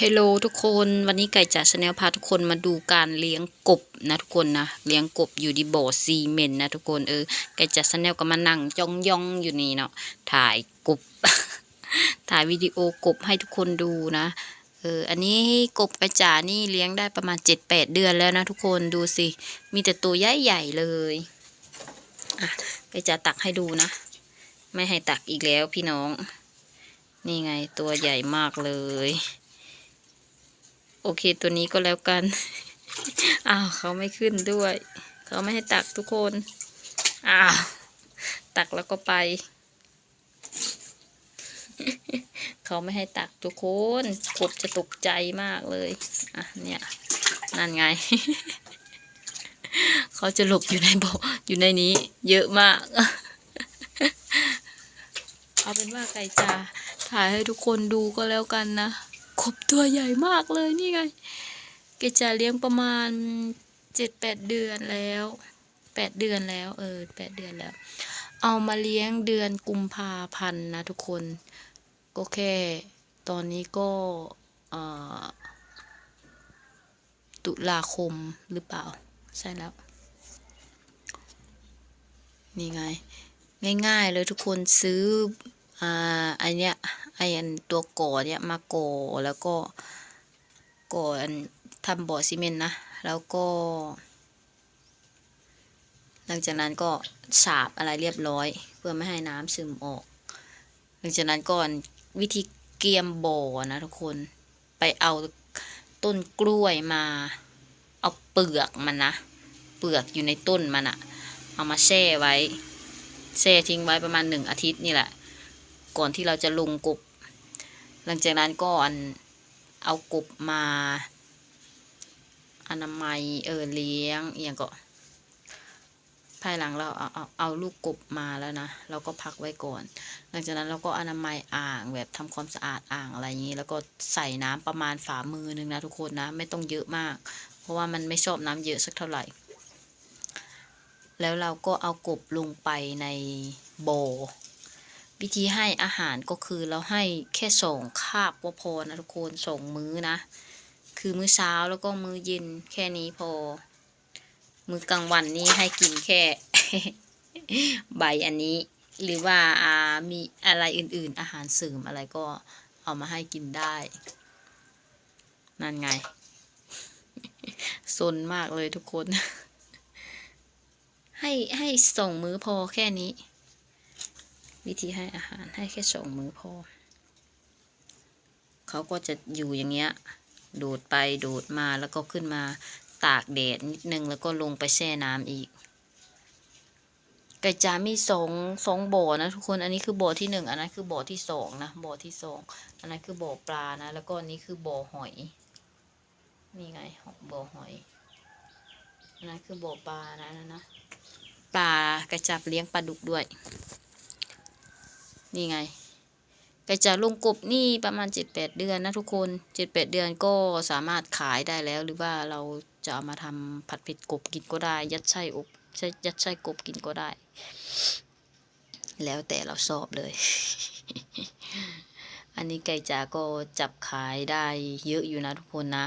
เฮลโลทุกคนวันนี้ไก่จ๋าชาแนลพาทุกคนมาดูการเลี้ยงกบนะทุกคนนะเลี้ยงกบอยู่ที่บ่อซีเมนนะทุกคนเออไก่จ๋าชาแนลก็มานั่งจ้องย่องอยู่นี่เนาะถ่ายกบ ถ่ายวิดีโอกบให้ทุกคนดูนะเอออันนี้กบไก่จ๋านี่เลี้ยงได้ประมาณเจ็ดแปดเดือนแล้วนะทุกคนดูสิมีแต่ตัวใหญ่ๆเลยอะไก่จ๋าตักให้ดูนะ ไม่ให้ตักอีกแล้วพี่น้อง นี่ไงตัวใหญ่มากเลย โอเคตัวนี้ก็แล้วกัน อ้าวเขาไม่ขึ้นด้วย เขาไม่ให้ตักทุกคน อ้าว ตักแล้วก็ไป เขาไม่ให้ตักทุกคนกบจะตกใจมากเลย อะเนี่ย นั่นไง เขาจะหลบอยู่ในบ่ออยู่ในนี้ เยอะมาก เอาเป็นว่าไก่จาถ่ายให้ทุกคนดูก็แล้วกันนะ บตัวใหญ่มากเลยนี่ไงแกจะเลี้ยงประมาณเจ็ดแปดเดือนแล้วแปดเดือนแล้วเออแปดเดือนแล้ว เอามาเลี้ยงเดือนกุมภาพันธ์นะทุกคน ก็แค่ตอนนี้ก็ตุลาคมหรือเปล่า ใช่แล้ว นี่ไง ง่ายๆเลยทุกคนซื้อ อ่าอันเนี้ยไออันตัวก่อเนี่ยมาก่อแล้วก็ก่ออันทำบ่อซีเมนต์นะ แล้วก็ หลังจากนั้นก็ฉาบอะไรเรียบร้อย เพื่อไม่ให้น้ำซึมออก หลังจากนั้นก่อนวิธีเกียมบ่อนะทุกคนไปเอาต้นกล้วยมา เอาเปลือกมันนะ เปลือกอยู่ในต้นมันอะเอามาแช่ไว้ แช่ทิ้งไว้ประมาณหนึ่งอาทิตย์นี่แหละ ก่อนที่เราจะลงกบ หลังจากนั้นก็อันเอากบมาอนามัยเออเลี้ยงอย่างก็ภายหลังเราเอาเอาเอาลูกกบมาแล้วนะ เราก็พักไว้ก่อน หลังจากนั้นเราก็อนามัยอ่างแบบทำความสะอาดอ่างอะไรอย่างนี้ แล้วก็ใส่น้ำประมาณฝ่ามือหนึ่งนะทุกคนนะ ไม่ต้องเยอะมาก เพราะว่ามันไม่ชอบน้ำเยอะสักเท่าไหร่ แล้วเราก็เอากบลงไปในโบ วิธีให้อาหารก็คือเราให้แค่สองคาบก็พอนะทุกคนสองมื้อนะ คือมื้อเช้าแล้วก็มื้อเย็นแค่นี้พอ มื้อกลางวันนี้ให้กินแค่ ใบอันนี้ หรือว่าามีอะไรอื่น ๆ อาหารเสริมอะไรก็เอามาให้กินได้ นั่นไงซนมากเลยทุกคน ให้ให้สองมื้อพอแค่นี้ วิธีให้อาหารให้แค่สองมือพอ เขาก็จะอยู่อย่างเงี้ยโดดไปโดดมาแล้วก็ขึ้นมาตากแดดนิดนึงแล้วก็ลงไปแช่น้ำอีกไก่จ๋ามีสองสองบ่อนะทุกคน อันนี้คือบ่อที่หนึ่งอันนั้นคือบ่อที่สองนะบ่อที่สองอันนั้นคือบ่อปลานะ แล้วก็อันนี้คือบ่อหอยนี่ไงบ่อหอยอันนั้นคือบ่อปลานะนะนะปลากระจับเลี้ยงปลาดุกด้วย นี่ไงกระจับลงกบนี่ประมาณเจ็ดแปดเดือนนะทุกคนเจ็ดแปดเดือนก็สามารถขายได้แล้วหรือว่าเราจะเอามาทำผัดเผ็ดกบกินก็ได้ ยัดไส้อบใช่ยัดไส้กบกินก็ได้ แล้วแต่เราชอบเลย อันนี้ไก่จ๋าก็จับขายได้เยอะอยู่นะทุกคนนะ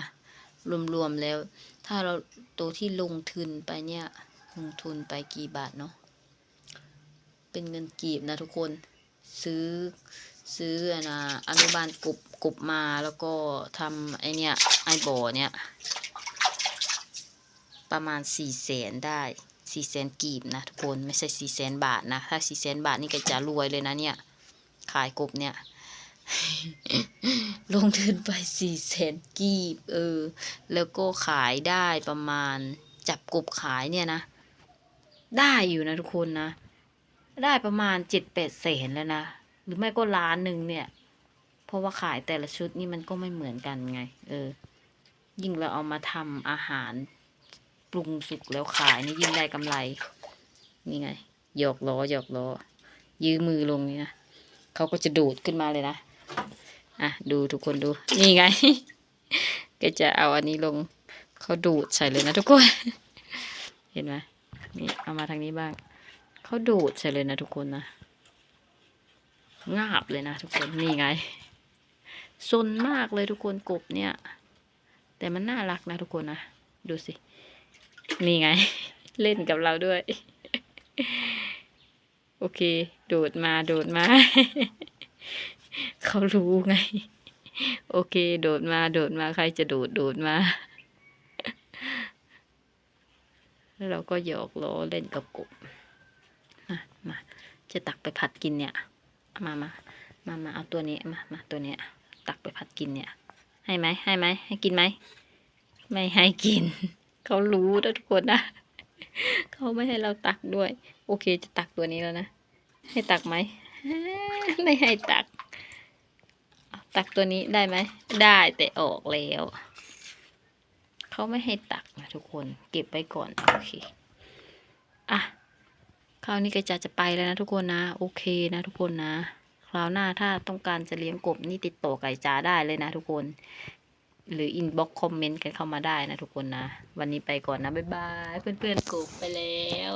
รวมๆแล้ว ถ้าเราตัวที่ลงทุนไปเนี่ย ลงทุนไปกี่บาทเนาะเป็นเงินกีบนะทุกคน ซื้อซื้ออนะอนุบาลกบกบมาแล้วก็ทำไอเนี่ยไอบ่อเนี่ยประมาณสี่แสนได้สี่แสนกีบนะทุกคนไม่ใช่สี่แสนบาทนะ ถ้าสี่แสนบาทนี่ก็จะรวยเลยนะเนี่ย ขายกบเนี่ย ลงทุนไปสี่แสนกีบ เออ แล้วก็ขายได้ประมาณจับกบขายเนี่ยนะ ได้อยู่นะทุกคนนะ ได้ประมาณเจ็ดแปดแสนแล้วนะ หรือไม่ก็ล้านหนึ่งเนี่ย เพราะว่าขายแต่ละชุดนี่มันก็ไม่เหมือนกันไง เออ ยิ่งเราเอามาทำอาหารปรุงสุกแล้วขายนี่ยิ่งได้กำไร นี่ไง หยอกล้อหยอกล้อ ยื้อมือลงนี่นะเขาก็จะดูดขึ้นมาเลยนะ อะ ดูทุกคนดู นี่ไง ก็จะเอาอันนี้ลง เขาดูดใส่เลยนะทุกคน เห็นไหมนี่เอามาทางนี้บ้าง เขาดูดใส่เลยนะทุกคนนะงาบเลยนะทุกคนนี่ไงซนมากเลยทุกคนกบเนี่ย แต่มันน่ารักนะทุกคนนะดูสิ นี่ไง เล่นกับเราด้วย โอเค โดดมาโดดมา เขารู้ไง โอเค โดดมาโดดมาใครจะโดดโดดมาแล้วเราก็หยอกล้อเล่นกับกบ มามาจะตักไปผัดกินเนี่ย มามามามาเอาตัวนี้มามาตัวเนี้ยตักไปผัดกินเนี่ย ให้ไหมให้ไหมให้กินไหมไม่ให้กิน เขารู้นะทุกคนนะเขาไม่ให้เราตักด้วย โอเคจะตักตัวนี้แล้วนะ ให้ตักไหมไม่ให้ตักเอาตักตัวนี้ได้ไหม ได้แต่ออกแล้วเขาไม่ให้ตักนะทุกคน เก็บไว้ก่อน โอเค อะ คราวนี้ก็จะจะไปแล้วนะทุกคนนะ โอเคนะทุกคนนะคราวหน้าถ้าต้องการจะเลี้ยงกบนี่ติดต่อไก่จ้าได้เลยนะทุกคน หรืออินบ็อกคอมเมนต์กันเข้ามาได้นะทุกคนนะ วันนี้ไปก่อนนะ บ๊ายบาย เพื่อนๆกบไปแล้ว